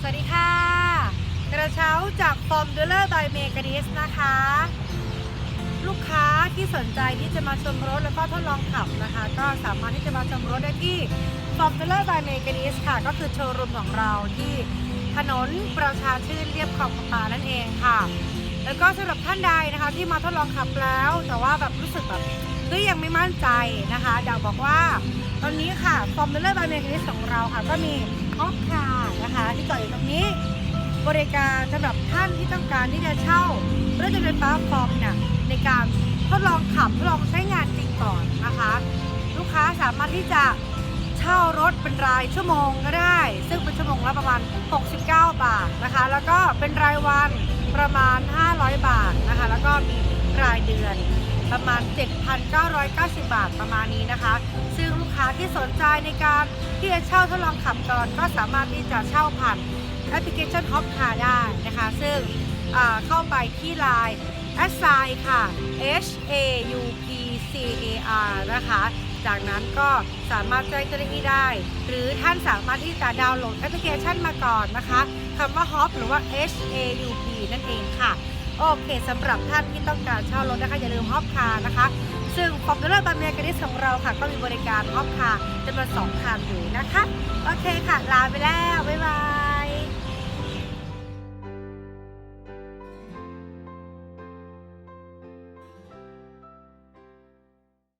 สวัสดีค่ะ กระเช้าจากฟอร์มดูเลอร์บายเมกาดิสนะคะ ลูกค้าที่สนใจที่จะมาชมรถแล้วก็ทดลองขับนะคะ ก็สามารถที่จะมาชมรถได้ที่ฟอร์มดูเลอร์บายเมกาดิสค่ะ ก็คือโชว์รูมของเราที่ถนนประชาชื่นเรียบคลองปานั่นเองค่ะ แล้วก็สำหรับท่านใดนะคะที่มาทดลองขับแล้ว แต่ว่าแบบรู้สึกแบบเฮ้ยยังไม่มั่นใจนะคะอยากบอกว่า ตอนนี้ค่ะฟอร์มเดลเลอร์บายเมกานิสของเราค่ะก็มี ออฟคาร์นะคะที่จอดอยู่ตรงนี้ บริการสำหรับท่านที่ต้องการที่จะเช่ารถยนต์ไฟฟ้าฟอร์มเนี่ยในการทดลองขับทดลองใช้งานจริงก่อนนะคะ ลูกค้าสามารถที่จะเช่ารถเป็นรายชั่วโมงก็ได้ ซึ่งเป็นชั่วโมงละประมาณ 69 บาทนะคะ แล้วก็เป็นรายวันประมาณ 500 บาทนะคะ แล้วก็มีรายเดือนประมาณ 7,990 บาทประมาณนี้นะคะ ซึ่งลูก ที่สนใจในการที่จะเช่าทดลองขับก่อน ก็สามารถที่จะเช่าผ่านแอปพลิเคชัน Hop Car ได้นะคะ ซึ่งเข้าไปที่ Line แอสไซค่ะ H A U P C A R นะคะ จากนั้นก็สามารถแจ้งเจ้าหน้าที่ได้ หรือท่านสามารถที่จะดาวน์โหลดแอปพลิเคชันมาก่อนนะคะคำว่า Hop หรือว่า H A U P นั่นเองค่ะ โอเคสำหรับท่านที่ต้องการเช่ารถนะคะอย่าลืมฮอปคาร์นะคะ ซึ่งฟอร์มเดอร์บาเมียกริสของเราค่ะ ก็มีบริการฮอปคาร์จำนวนสองคันอยู่นะคะ โอเคค่ะ ลาไปแล้ว บ๊ายบาย